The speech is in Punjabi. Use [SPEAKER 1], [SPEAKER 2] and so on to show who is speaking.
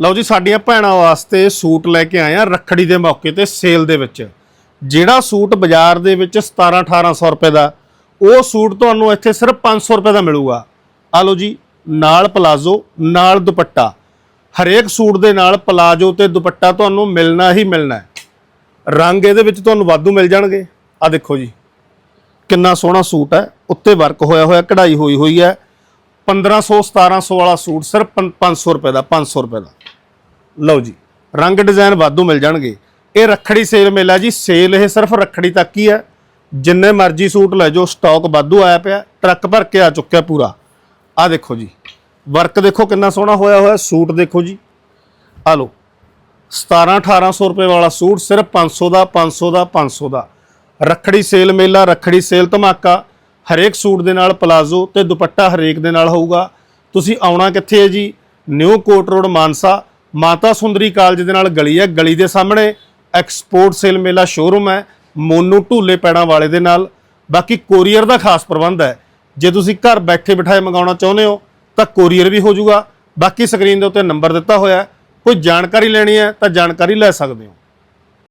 [SPEAKER 1] ਲਓ ਜੀ, ਸਾਡੀਆਂ ਭੈਣਾਂ ਵਾਸਤੇ ਸੂਟ ਲੈ ਕੇ ਆਏ ਆ ਰੱਖੜੀ ਦੇ ਮੌਕੇ ਤੇ ਸੇਲ ਦੇ ਵਿੱਚ। ਜਿਹੜਾ ਸੂਟ ਬਾਜ਼ਾਰ ਦੇ ਵਿੱਚ 17 1800 ਰੁਪਏ ਦਾ, ਉਹ ਸੂਟ ਤੁਹਾਨੂੰ ਇੱਥੇ ਸਿਰਫ 500 ਰੁਪਏ ਦਾ ਮਿਲੂਗਾ। ਆ ਲਓ ਜੀ, ਨਾਲ ਪਲਾਜ਼ੋ, ਨਾਲ ਦੁਪੱਟਾ। ਹਰੇਕ ਸੂਟ ਦੇ ਨਾਲ ਪਲਾਜ਼ੋ ਤੇ ਦੁਪੱਟਾ ਤੁਹਾਨੂੰ ਮਿਲਣਾ ਹੀ ਮਿਲਣਾ ਹੈ। ਰੰਗ ਇਹਦੇ ਵਿੱਚ ਤੁਹਾਨੂੰ ਵਾਧੂ ਮਿਲ ਜਾਣਗੇ। ਆ ਦੇਖੋ ਜੀ, ਕਿੰਨਾ ਸੋਹਣਾ ਸੂਟ ਹੈ। ਉੱਤੇ ਵਰਕ ਹੋਇਆ ਹੋਇਆ, ਕਢਾਈ ਹੋਈ ਹੋਈ ਹੈ। 1500 1700 ਵਾਲਾ ਸੂਟ ਸਿਰਫ ਪੰ- 500 ਰੁਪਏ ਦਾ 500 ਰੁਪਏ ਦਾ। ਲਓ ਜੀ, ਰੰਗ ਡਿਜ਼ਾਈਨ ਵਾਧੂ ਮਿਲ ਜਾਣਗੇ। ਇਹ ਰੱਖੜੀ ਸੇਲ ਮੇਲਾ ਜੀ, ਸੇਲ ਇਹ ਸਿਰਫ ਰੱਖੜੀ ਤੱਕ ਹੀ ਹੈ। ਜਿੰਨੇ ਮਰਜ਼ੀ ਸੂਟ ਲੈ ਜਾਓ ਸਟਾਕ ਵਾਧੂ ਆਇਆ ਪਿਆ, ਟਰੱਕ ਭਰ ਕੇ ਆ ਚੁੱਕਿਆ ਪੂਰਾ। ਆ ਦੇਖੋ ਜੀ ਵਰਕ ਦੇਖੋ ਕਿੰਨਾ ਸੋਹਣਾ ਹੋਇਆ ਹੋਇਆ, ਸੂਟ ਦੇਖੋ ਜੀ। ਆ ਲਓ 17 1800 ਰੁਪਏ ਵਾਲਾ ਸੂਟ ਸਿਰਫ 500 ਦਾ 500 ਦਾ 500 ਦਾ। ਰੱਖੜੀ ਸੇਲ ਮੇਲਾ, ਰੱਖੜੀ ਸੇਲ ਧਮਾਕਾ, ਹਰੇਕ ਸੂਟ ਦੇ ਨਾਲ ਪਲਾਜ਼ੋ ਤੇ ਦੁਪੱਟਾ ਹਰੇਕ ਦੇ ਨਾਲ ਹੋਊਗਾ। ਤੁਸੀਂ ਆਉਣਾ ਕਿੱਥੇ ਹੈ ਜੀ? ਨਿਊ ਕੋਟ ਰੋਡ ਮਾਨਸਾ ਮਾਤਾ ਸੁੰਦਰੀ ਕਾਲਜ ਦੇ ਨਾਲ ਗਲੀ ਹੈ। ਗਲੀ ਦੇ ਸਾਹਮਣੇ ਐਕਸਪੋਰਟ ਸੇਲ ਮੇਲਾ ਸ਼ੋਰੂਮ ਹੈ। ਮੋਨੂ ਢੂਲੇ ਪੈੜਾਂ ਵਾਲੇ ਦੇ ਨਾਲ। ਬਾਕੀ ਕੋਰੀਅਰ ਦਾ ਖਾਸ ਪ੍ਰਬੰਧ ਹੈ। ਜੇ ਤੁਸੀਂ ਘਰ ਬੈਠੇ ਬਿਠਾਏ ਮੰਗਾਉਣਾ ਚਾਹੁੰਦੇ ਹੋ, ਤਾਂ ਕੋਰੀਅਰ ਵੀ ਹੋ ਜਾਊਗਾ। ਬਾਕੀ ਸਕਰੀਨ ਦੇ ਉੱਤੇ ਨੰਬਰ ਦਿੱਤਾ ਹੋਇਆ ਕੋਈ ਜਾਣਕਾਰੀ ਲੈਣੀ ਹੈ ਤਾਂ ਜਾਣਕਾਰੀ ਲੈ ਸਕਦੇ ਹੋ।